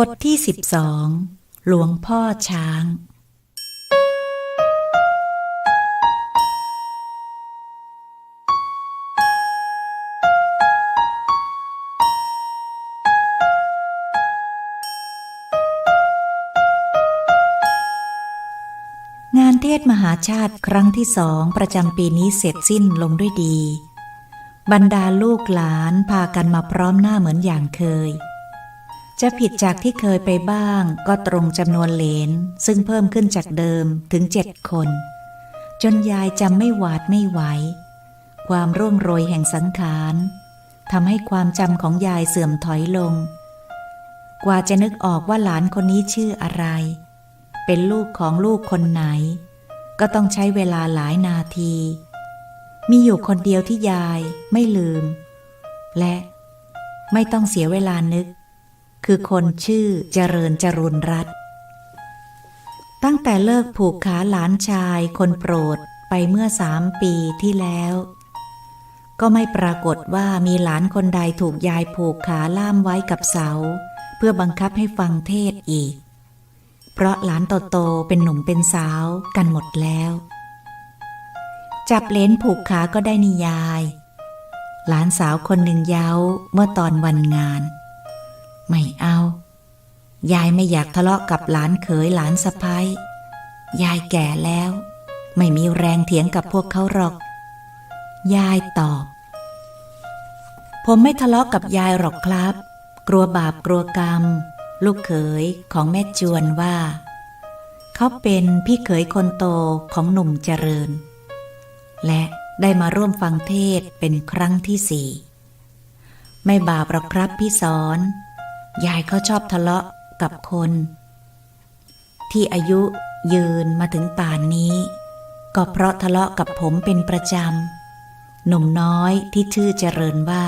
บทที่สิบสองหลวงพ่อช้าง งานเทศมหาชาติครั้งที่สองประจำปีนี้เสร็จสิ้นลงด้วยดี บรรดาลูกหลานพากันมาพร้อมหน้าเหมือนอย่างเคย จะผิดจากที่เคยไปบ้างก็ตรงจำนวนเหลน ซึ่งเพิ่มขึ้นจากเดิมถึงเจ็ดคน จนยายจำไม่หวาดไม่ไหว ความร่วงโรยแห่งสังขารทำให้ความจำของยายเสื่อมถอยลง กว่าจะนึกออกว่าหลานคนนี้ชื่ออะไร เป็นลูกของลูกคนไหน ก็ต้องใช้เวลาหลายนาที มีอยู่คนเดียวที่ยายไม่ลืม และไม่ต้องเสียเวลานึก คือคนชื่อเจริญจรุนรัตตั้งแต่เลิกผูกขาหลานชายคนโปรดไปเมื่อสามปีที่แล้ว ก็ไม่ปรากฏว่ามีหลานคนใดถูกยายผูกขาล่ามไว้กับเสา เพื่อบังคับให้ฟังเทศอีก เพราะหลานโตๆเป็นหนุ่มเป็นสาวกันหมดแล้ว จับเลนผูกขาก็ได้นิยาย หลานสาวคนหนึ่งเย้าเมื่อตอนวันงาน ไม่เอา ยายไม่อยากทะเลาะกับหลานเขยหลานสะพ้ายยายแก่แล้ว ไม่มีแรงเถียงกับพวกเขาหรอก ยายตอบ ผมไม่ทะเลาะกับยายหรอกครับ กลัวบาปกลัวกรรม ลูกเขยของแม่จวนว่า เขาเป็นพี่เขยคนโตของหนุ่มเจริญ และได้มาร่วมฟังเทศเป็นครั้งที่สี่ ไม่บาปหรอกครับพี่สอน ยายเขาชอบทะเลาะกับคน ที่อายุยืนมาถึงป่านนี้ ก็เพราะทะเลาะกับผมเป็นประจำหนุ่มน้อยที่ชื่อเจริญว่า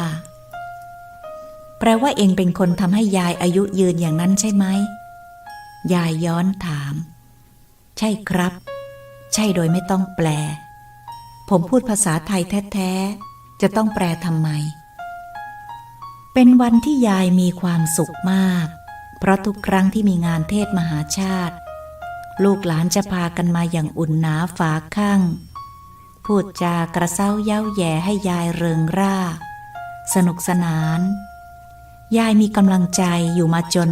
แปลว่าเองเป็นคนทำให้ยายอายุยืนอย่างนั้นใช่ไหมยายย้อนถาม ใช่ครับ ใช่โดยไม่ต้องแปล ผมพูดภาษาไทยแท้ ๆ จะต้องแปลทำไม เป็นวันที่ยายมีความสุขมาก เพราะทุกครั้งที่มีงานเทศมหาชาติ ลูกหลานจะพากันมาอย่างอุ่นหนาฝาข้างพูดจากระเซ้าเย้าแย่ให้ยายเริงร่า สนุกสนาน ยายมีกำลังใจอยู่มาจน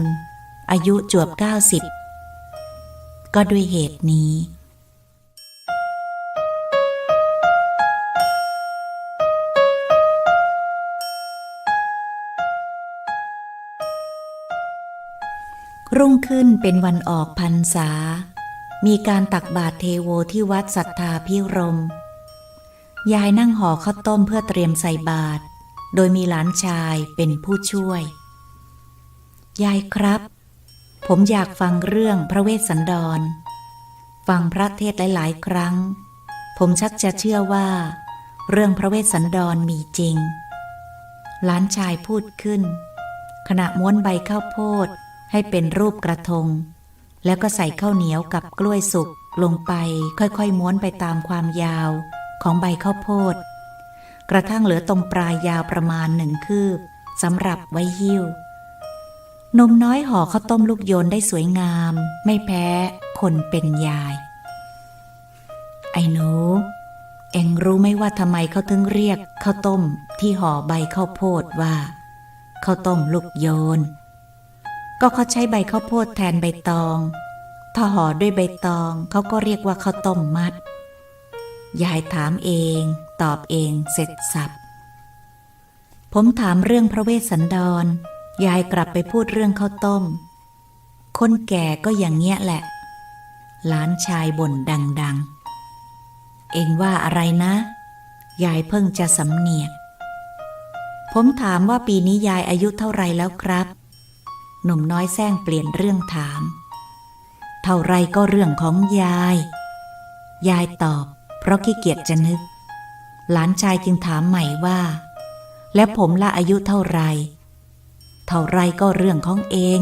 อายุจวบเก้าสิบก็ด้วยเหตุนี้ รุ่งขึ้นเป็นวันออกพรรษา มีการตักบาตรเทโวที่วัดศรัทธาพิรม ยายนั่งห่อข้าวต้มเพื่อเตรียมใส่บาตร โดยมีหลานชายเป็นผู้ช่วย ยายครับ ผมอยากฟังเรื่องพระเวสสันดร ฟังพระเทศหลาย ๆ ครั้ง ผมชักจะเชื่อว่า เรื่องพระเวสสันดรมีจริง หลานชายพูดขึ้น ขณะม้วนใบข้าวโพด ให้เป็นรูปกระทง แล้วก็ใส่ข้าวเหนียวกับกล้วยสุกลงไปค่อยๆม้วนไปตามความยาวของใบข้าวโพด กระทั่งเหลือตรงปลายยาวประมาณหนึ่งคืบสำหรับไว้หิ้ว นมน้อยห่อข้าวต้มลูกโยนได้สวยงาม ไม่แพ้คนเป็นยาย ไอ้หนู เอ็งรู้ไหมว่าทำไมเขาถึงเรียกข้าวต้มที่ห่อใบข้าวโพดว่าข้าวต้มลูกโยน ก็เขาใช้ใบข้าวโพดแทนใบตอง ถ้าห่อด้วยใบตองเขาก็เรียกว่าข้าวต้มมัด ยายถามเอง ตอบเองเสร็จสับ ผมถามเรื่องพระเวสสันดร ยายกลับไปพูดเรื่องข้าวต้ม คนแก่ก็อย่างเงี้ยแหละ หลานชายบ่นดัง ๆ เองว่าอะไรนะ ยายเพิ่งจะสำเนียกผมถามว่าปีนี้ยายอายุเท่าไรแล้วครับ หนุ่มน้อยแซงเปลี่ยนเรื่องถาม เท่าไรก็เรื่องของยาย ยายตอบ เพราะขี้เกียจจะนึก หลานชายจึงถามใหม่ว่า แล้วผมละอายุเท่าไร เท่าไรก็เรื่องของเอง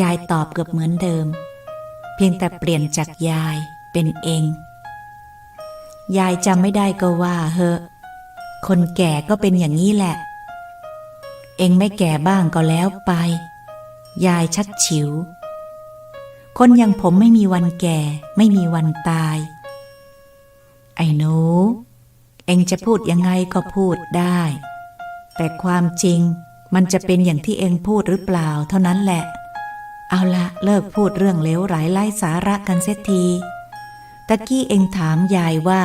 ยายตอบเกือบเหมือนเดิม เพียงแต่เปลี่ยนจากยายเป็นเองยายจำไม่ได้ก็ว่าเฮอะคนแก่ก็เป็นอย่างนี้แหละ เองไม่แก่บ้างก็แล้วไป ยายชัดฉิว คนอย่างผมไม่มีวันแก่ ไม่มีวันตาย ไอ้หนู เองจะพูดยังไงก็พูดได้ แต่ความจริงมันจะเป็นอย่างที่เองพูดหรือเปล่าเท่านั้นแหละ เอาละเลิกพูดเรื่องเลวไหลไร้สาระกันเสียที ตะกี้เองถามยายว่า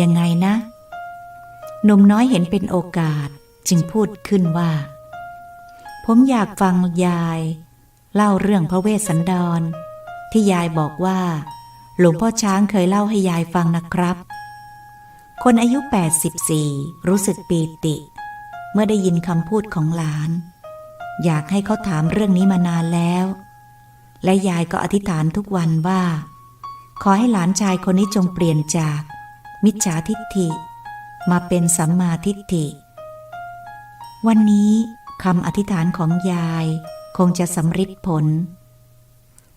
ยังไงนะ หนุ่มน้อยเห็นเป็นโอกาสจึงพูดขึ้นว่า ผมอยากฟังยาย เล่าเรื่องพระเวสสันดร ที่ยายบอกว่า หลวงพ่อช้างเคยเล่าให้ยายฟังนะครับ คนอายุ 84 รู้สึกปีติ เมื่อได้ยินคำพูดของหลาน อยากให้เขาถามเรื่องนี้มานานแล้ว และยายก็อธิษฐานทุกวันว่า ขอให้หลานชายคนนี้จงเปลี่ยนจาก มิจฉาทิฏฐิ มาเป็นสัมมาทิฏฐิ วันนี้คำอธิษฐานของยาย คงจะสำฤทธิ์ผล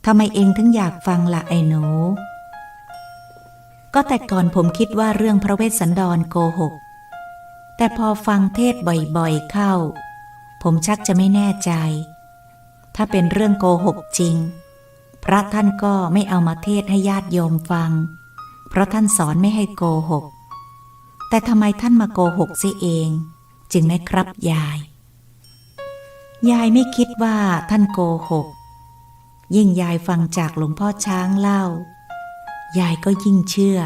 ทำไมเองถึงอยากฟังละไอ้หนู ก็แต่ก่อนผมคิดว่าเรื่องพระเวสสันดรโกหก แต่พอฟังเทศบ่อยๆเข้า ผมชักจะไม่แน่ใจ ถ้าเป็นเรื่องโกหกจริง พระท่านก็ไม่เอามาเทศให้ญาติโยมฟัง เพราะท่านสอนไม่ให้โกหก แต่ทำไมท่านมาโกหกเสียเอง จึงไม่ครับยาย ยายไม่คิดว่าท่านโกหก ยิ่งยายฟังจากหลวงพ่อช้างเล่า ยายก็ยิ่งเชื่อ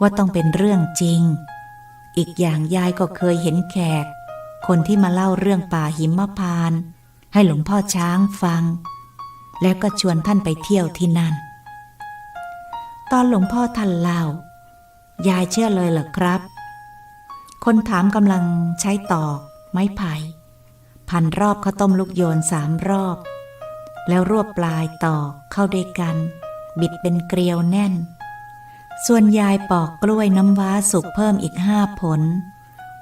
ว่าต้องเป็นเรื่องจริง อีกอย่างยายก็เคยเห็นแขก คนที่มาเล่าเรื่องป่าหิมพาน ให้หลวงพ่อช้างฟัง แล้วก็ชวนท่านไปเที่ยวที่นั่น ตอนหลวงพ่อท่านเล่า ยายเชื่อเลยเหรอครับ คนถามกำลังใช้ตอกไม้ไผ่ พันรอบข้าวต้มลูกโยนสามรอบ แล้วรวบปลายตอกเข้าด้วยกัน บิดเป็นเกลียวแน่น ส่วนยายปอกกล้วยน้ำว้าสุกเพิ่มอีกห้าผล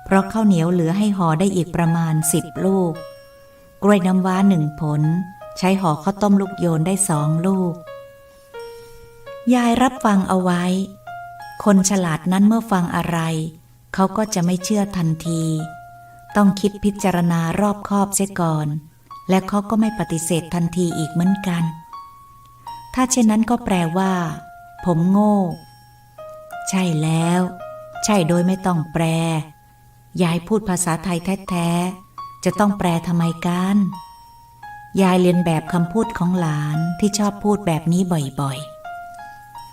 เพราะข้าวเหนียวเหลือให้ห่อได้อีกประมาณสิบลูก กล้วยน้ำว้าหนึ่งผล ใช้ห่อข้าวต้มลูกโยนได้สองลูก ยายรับฟังเอาไว้ คนฉลาดนั้นเมื่อฟังอะไร เขาก็จะไม่เชื่อทันที ต้องคิดพิจารณารอบคอบเสียก่อน และเขาก็ไม่ปฏิเสธทันทีอีกเหมือนกัน ถ้าเช่นนั้นก็แปลว่า ผมโง่ ใช่แล้ว ใช่โดยไม่ต้องแปล ยายพูดภาษาไทยแท้ๆ จะต้องแปลทำไมกัน ยายเรียนแบบคำพูดของหลานที่ชอบพูดแบบนี้บ่อย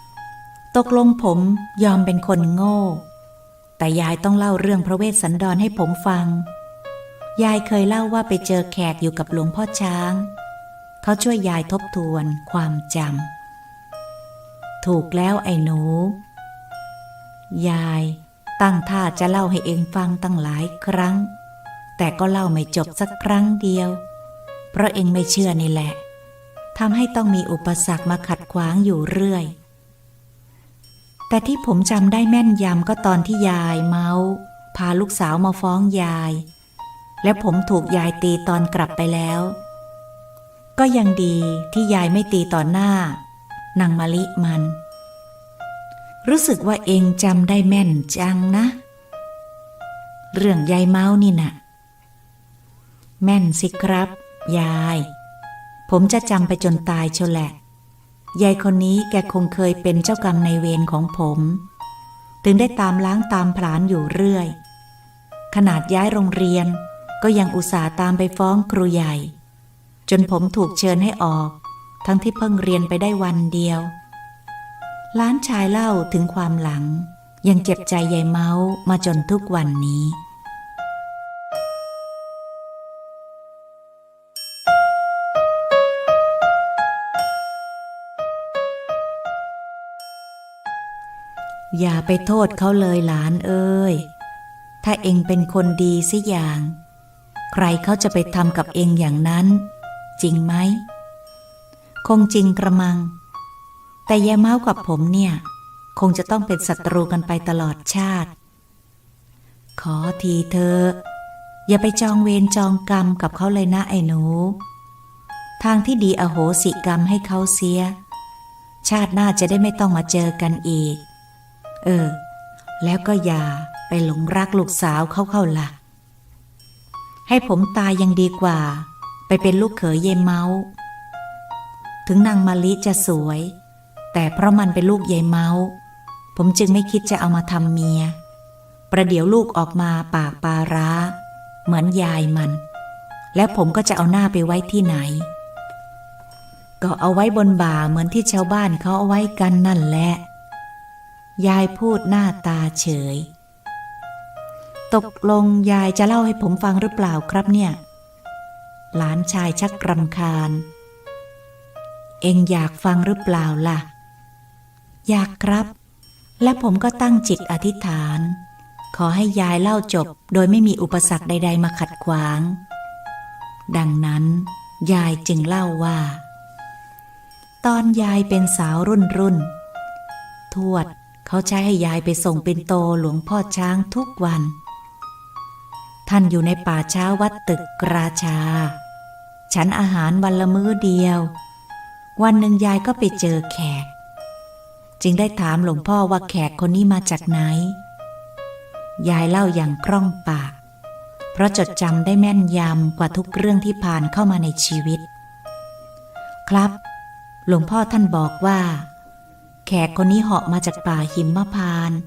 ๆ ตกลงผมยอมเป็นคนโง่ แต่ยายต้องเล่าเรื่องพระเวสสันดรให้ผมฟัง ยายเคยเล่าว่าไปเจอแขกอยู่กับหลวงพ่อช้าง เขาช่วยยายทบทวนความจำ ถูกแล้วไอ้หนู ยายตั้งท่าจะเล่าให้เองฟังตั้งหลายครั้ง แต่ก็เล่าไม่จบสักครั้งเดียว เพราะเองไม่เชื่อนี่แหละทำให้ต้องมีอุปสรรคมาขัดขวางอยู่เรื่อย แต่ที่ผมจำได้แม่นยำก็ตอนที่ยายเมาพาลูกสาวมาฟ้องยาย และผมถูกยายตีตอนกลับไปแล้ว ก็ยังดีที่ยายไม่ตีต่อหน้านางมะลิมัน รู้สึกว่าเองจำได้แม่นจังนะ เรื่องยายเมานี่นะ่ะ แม่นสิครับ ยาย ผมจะจำไปจนตายเชยวแหละ ยายคนนี้แกคงเคยเป็นเจ้ากรรมในเวรของผม ถึงได้ตามล้างตามผลาญอยู่เรื่อย ขนาดย้ายโรงเรียนก็ยังอุตส่าห์ตามไปฟ้องครูใหญ่ จนผมถูกเชิญให้ออก ทั้งที่เพิ่งเรียนไปได้วันเดียว ล้านชายเล่าถึงความหลัง ยังเจ็บใจยายเมามาจนทุกวันนี้ อย่าไปโทษเขาเลยหลานเอ้ย ถ้าเองเป็นคนดีสิอย่าง ใครเขาจะไปทำกับเองอย่างนั้น จริงไหม คงจริงกระมัง แต่ยายเมากับผมเนี่ย คงจะต้องเป็นศัตรูกันไปตลอดชาติ ขอทีเธอ อย่าไปจองเวรจองกรรมกับเขาเลยนะไอ้หนู ทางที่ดีอโหสิกรรมให้เขาเสีย ชาติหน้าจะได้ไม่ต้องมาเจอกันอีก เออ แล้วก็อย่าไปหลงรักลูกสาวเขาเข้าละให้ผมตายยังดีกว่า ไปเป็นลูกเขยเยเมา ถึงนางมะลิจะสวย แต่เพราะมันเป็นลูกยายเมา ผมจึงไม่คิดจะเอามาทำเมีย ประเดี๋ยวลูกออกมาปากปลาร้า เหมือนยายมัน แล้วผมก็จะเอาหน้าไปไว้ที่ไหน ก็เอาไว้บนบ่าเหมือนที่ชาวบ้านเขาเอาไว้กันนั่นแหละ ยายพูดหน้าตาเฉย ตกลงยายจะเล่าให้ผมฟังหรือเปล่าครับเนี่ย หลานชายชักรำคาญ เองอยากฟังหรือเปล่าล่ะ อยากครับ และผมก็ตั้งจิตอธิษฐาน ขอให้ยายเล่าจบ โดยไม่มีอุปสรรคใด ๆ มาขัดขวาง ดังนั้น ยายจึงเล่าว่า ตอนยายเป็นสาวรุ่นรุ่นทวด เขาใช้ให้ยายไปส่งเป็นโตหลวงพ่อช้างทุกวัน ท่านอยู่ในป่าช้าวัดตึกราชา ฉันอาหารวันละมื้อเดียว วันหนึ่งยายก็ไปเจอแขก จึงได้ถามหลวงพ่อว่าแขกคนนี้มาจากไหน ยายเล่าอย่างคล่องปาก เพราะจดจำได้แม่นยำกว่าทุกเรื่องที่ผ่านเข้ามาในชีวิต ครับ หลวงพ่อท่านบอกว่า ขกคนนี้เหาะมาจากป่าหิมพานต์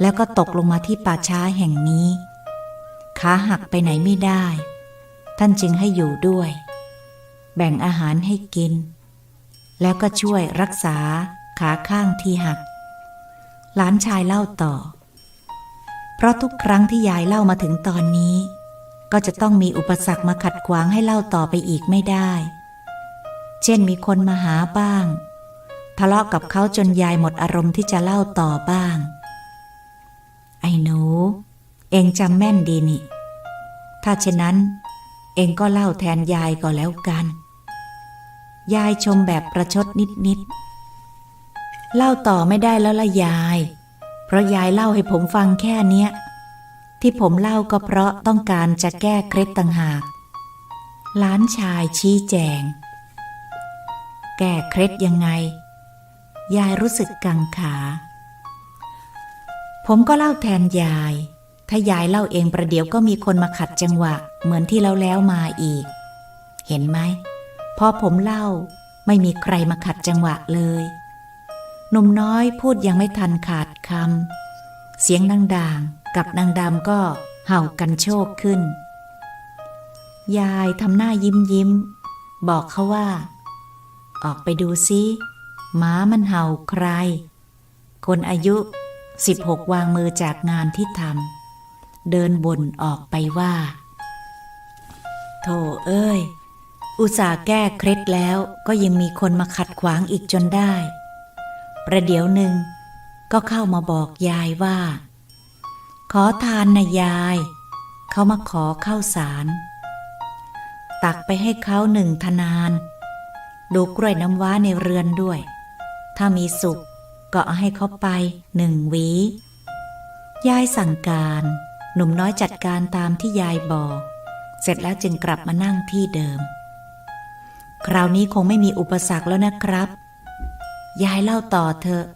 แล้วก็ตกลงมาที่ป่าช้าแห่งนี้ ขาหักไปไหนไม่ได้ ท่านจึงให้อยู่ด้วย แบ่งอาหารให้กิน แล้วก็ช่วยรักษาขาข้างที่หัก หลานชายเล่าต่อ เพราะทุกครั้งที่ยายเล่ามาถึงตอนนี้ ก็จะต้องมีอุปสรรคมาขัดขวางให้เล่าต่อไปอีกไม่ได้ เช่นมีคนมาหาบ้าง ทะเลาะกับเขาจนยายหมดอารมณ์ที่จะเล่าต่อบ้าง ไอ้หนู เองจำแม่นดีนี่ ถ้าเช่นนั้น เองก็เล่าแทนยายก็แล้วกัน ยายชมแบบประชดนิดๆ เล่าต่อไม่ได้แล้วละยาย เพราะยายเล่าให้ผมฟังแค่เนี้ย ที่ผมเล่าก็เพราะต้องการจะแก้เคล็ดต่างหากหลานชายชี้แจง แก้เคล็ดยังไง ยายรู้สึกกังขา ผมก็เล่าแทนยาย ถ้ายายเล่าเองประเดี๋ยวก็มีคนมาขัดจังหวะ เหมือนที่แล้วแล้วมาอีก เห็นไหม พอผมเล่าไม่มีใครมาขัดจังหวะเลยหนุ่มน้อยพูดยังไม่ทันขาดคำ เสียงนางด่างกับนางดำก็เห่ากันโชคขึ้น ยายทำหน้ายิ้มยิ้ม บอกเขาว่า ออกไปดูซิ หมามันเห่าใคร คนอายุ 16 วางมือจากงานที่ทำเดินบ่นออกไปว่า โธ่เอ้ย อุตส่าห์แก้เคล็ดแล้วก็ยังมีคนมาขัดขวางอีกจนได้ ประเดี๋ยวหนึ่งก็เข้ามาบอกยายว่า ขอทานนะยาย เขามาขอข้าวสาร ตักไปให้เขาหนึ่งทนาน ดูกล้วยน้ำว้าในเรือนด้วย ถ้ามีสุกก็เอาให้เขาไปหนึ่งวี ยายสั่งการ หนุ่มน้อยจัดการตามที่ยายบอก เสร็จแล้วจึงกลับมานั่งที่เดิม คราวนี้คงไม่มีอุปสรรคแล้วนะครับ ยายเล่าต่อเถอะ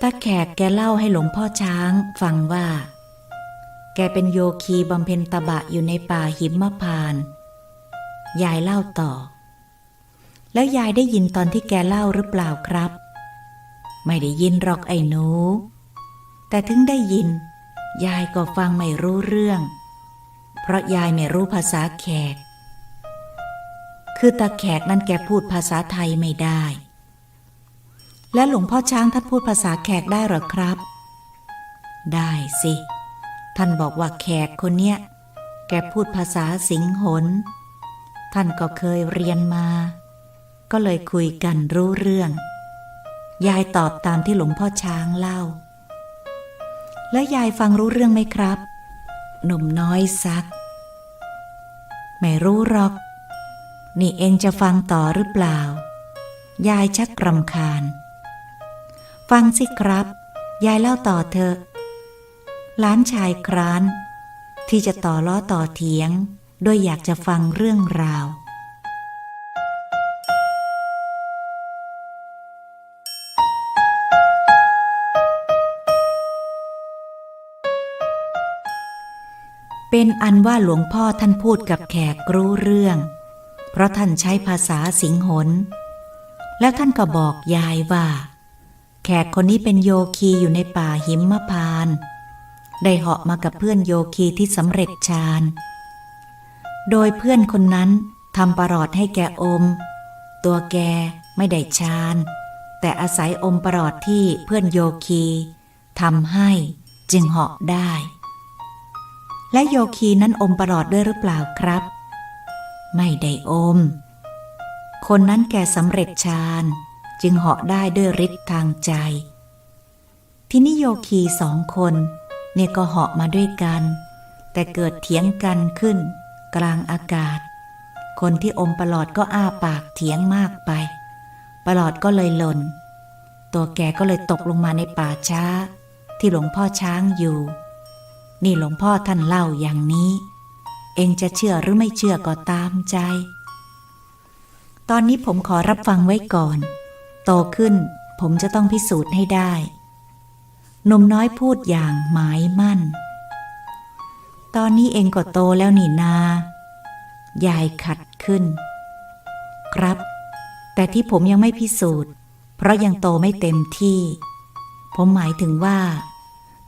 ตาแขกแกเล่าให้หลวงพ่อช้างฟังว่า แกเป็นโยคีบำเพ็ญตบะอยู่ในป่าหิมพาน ยายเล่าต่อ แล้วยายได้ยินตอนที่แกเล่าหรือเปล่าครับ ไม่ได้ยินหรอกไอ้หนู แต่ถึงได้ยิน ยายก็ฟังไม่รู้เรื่อง เพราะยายไม่รู้ภาษาแขก คือตาแขกนั้นแกพูดภาษาไทยไม่ได้ และหลวงพ่อช้างท่านพูดภาษาแขกได้หรอครับ ได้สิ ท่านบอกว่าแขกคนเนี้ยแกพูดภาษาสิงหน ท่านก็เคยเรียนมา ก็เลยคุยกันรู้เรื่อง ยายตอบตามที่หลวงพ่อช้างเล่า แล้วยายฟังรู้เรื่องไหมครับ หนุ่มน้อยซัก ไม่รู้หรอก นี่เองจะฟังต่อหรือเปล่า ยายชักรำคาญ ฟังสิครับ ยายเล่าต่อเถอะหลานชายคราน ที่จะต่อล้อต่อเถียงด้วยอยากจะฟังเรื่องราว เป็นอันว่าหลวงพ่อท่านพูดกับแขกรู้เรื่อง เพราะท่านใช้ภาษาสิงหน แล้วท่านก็บอกยายว่า แขกคนนี้เป็นโยคีอยู่ในป่าหิมมพานต์ได้เหาะมากับเพื่อนโยคีที่สำเร็จฌาน โดยเพื่อนคนนั้นทำประหลอดให้แกอม ตัวแกไม่ได้ฌานแต่อาศัยอมประหลอดที่เพื่อนโยคีทำให้จึงเหาะได้ และโยคีนั้นอมประหลอดด้วยหรือเปล่าครับ ไม่ได้อม คนนั้นแก่สำเร็จฌานจึงเหาะได้ด้วยฤทธิ์ทางใจ ที่นิโยคีสองคนเนี่ยก็เหาะมาด้วยกัน แต่เกิดเถียงกันขึ้น กลางอากาศ คนที่อมประหลอดก็อ้าปากเถียงมากไป ประหลอดก็เลยหล่น ตัวแกก็เลยตกลงมาในป่าช้า ที่หลวงพ่อช้างอยู่ นี่หลวงพ่อท่านเล่าอย่างนี้ เองจะเชื่อหรือไม่เชื่อก็ตามใจ ตอนนี้ผมขอรับฟังไว้ก่อน โตขึ้นผมจะต้องพิสูจน์ให้ได้หนุ่มน้อยพูดอย่างหมายมั่น ตอนนี้เองก็โตแล้วนี่นา ยายขัดขึ้น ครับ แต่ที่ผมยังไม่พิสูจน์ เพราะยังโตไม่เต็มที่ ผมหมายถึงว่า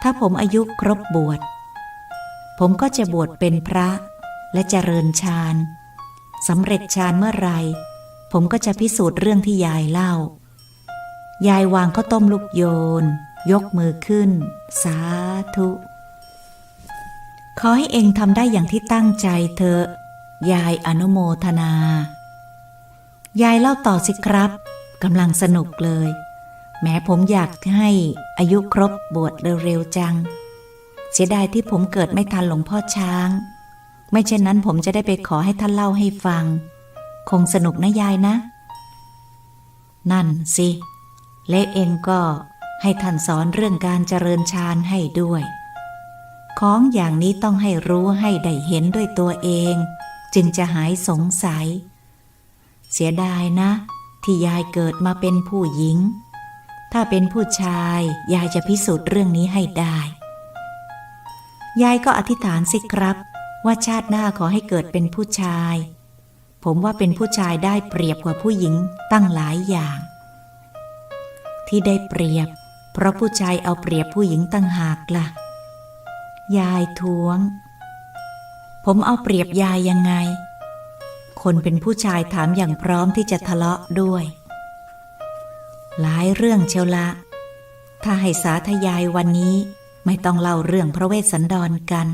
ถ้าผมอายุครบบวช ผมก็จะบวชเป็นพระและเจริญฌานสำเร็จฌานเมื่อไหรผมก็จะพิสูจน์เรื่องที่ยายเล่า ยายวางข้าวต้มลูกโยน ยกมือขึ้น สาธุ ขอให้เองทำได้อย่างที่ตั้งใจเถอะยายอนุโมทนา ยายเล่าต่อสิครับกำลังสนุกเลย แม้ผมอยากให้อายุครบบวชเร็วๆจัง เสียดายที่ผมเกิดไม่ทันหลวงพ่อช้าง ไม่เช่นนั้นผมจะได้ไปขอให้ท่านเล่าให้ฟัง คงสนุกนะยายนะ นั่นสิ เละเองก็ให้ท่านสอนเรื่องการเจริญฌานให้ด้วย ของอย่างนี้ต้องให้รู้ให้ได้เห็นด้วยตัวเอง จึงจะหายสงสัย เสียดายนะ ที่ยายเกิดมาเป็นผู้หญิง ถ้าเป็นผู้ชาย ยายจะพิสูจน์เรื่องนี้ให้ได้ ยายก็อธิษฐานสิครับ ว่าชาติหน้าขอให้เกิดเป็นผู้ชาย ผมว่าเป็นผู้ชายได้เปรียบกว่าผู้หญิงตั้งหลายอย่าง ที่ได้เปรียบ เพราะผู้ชายเอาเปรียบผู้หญิงตั้งหากละ่ะ ยายท้วง ผมเอาเปรียบยายยังไง คนเป็นผู้ชายถามอย่างพร้อมที่จะทะเลาะด้วย หลายเรื่องเชียวละถ้าให้สาธยายวันนี้ ไม่ต้องเล่าเรื่องพระเวสสันดรกัน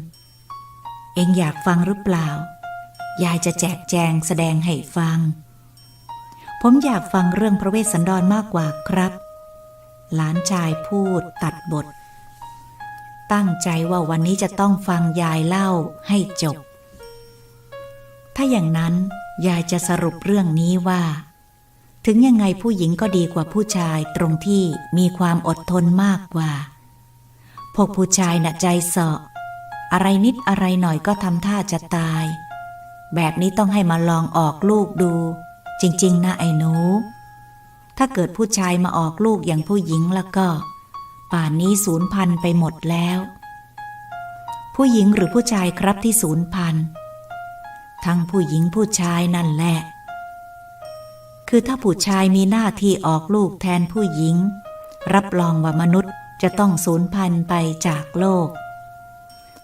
เองอยากฟังหรือเปล่า ยายจะแจกแจงแสดงให้ฟัง ผมอยากฟังเรื่องพระเวสสันดรมากกว่าครับ หลานชายพูดตัดบท ตั้งใจว่าวันนี้จะต้องฟังยายเล่าให้จบ ถ้าอย่างนั้นยายจะสรุปเรื่องนี้ว่า ถึงยังไงผู้หญิงก็ดีกว่าผู้ชายตรงที่มีความอดทนมากกว่า พวกผู้ชายน่ะใจเสาะ อะไรนิดอะไรหน่อยก็ทำท่าจะตาย แบบนี้ต้องให้มาลองออกลูกดู จริง ๆ นะไอ้หนู ถ้าเกิดผู้ชายมาออกลูกอย่างผู้หญิงแล้วก็ ป่านนี้ศูนย์พันไปหมดแล้ว ผู้หญิงหรือผู้ชายครับที่ศูนย์พันทั้งผู้หญิงผู้ชายนั่นแหละ คือถ้าผู้ชายมีหน้าที่ออกลูกแทนผู้หญิง รับรองว่ามนุษย์ จะต้องสูญพันธุ์ไปจากโลก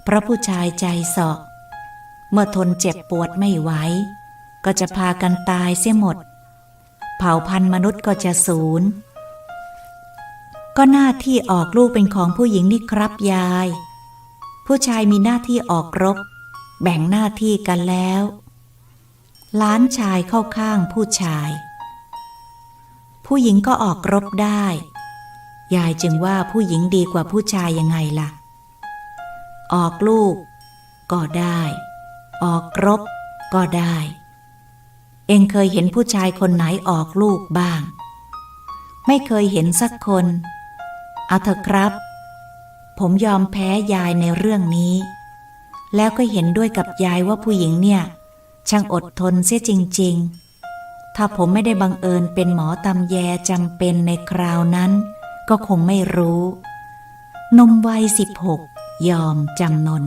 เพราะผู้ชายใจสาะเมื่อทนเจ็บปวดไม่ไหว ก็จะพากันตายเสียหมด เผ่าพันธุ์มนุษย์ก็จะสูญ ก็หน้าที่ออกลูกเป็นของผู้หญิงนี่ครับยาย ผู้ชายมีหน้าที่ออกรบ แบ่งหน้าที่กันแล้วล้านชายเข้าข้างผู้ชาย ผู้หญิงก็ออกรบได้ ยายจึงว่าผู้หญิงดีกว่าผู้ชายยังไงล่ะ ออกลูก ก็ได้ ออกรบ ก็ได้ เองเคยเห็นผู้ชายคนไหนออกลูกบ้าง ไม่เคยเห็นสักคนเอาเถอะครับ ผมยอมแพ้ยายในเรื่องนี้ แล้วก็เห็นด้วยกับยายว่าผู้หญิงเนี่ย ช่างอดทนเสียจริง ๆ ถ้าผมไม่ได้บังเอิญเป็นหมอตำแยจำเป็นในคราวนั้น ก็คงไม่รู้ นมวัยสิบหกยอมจำนน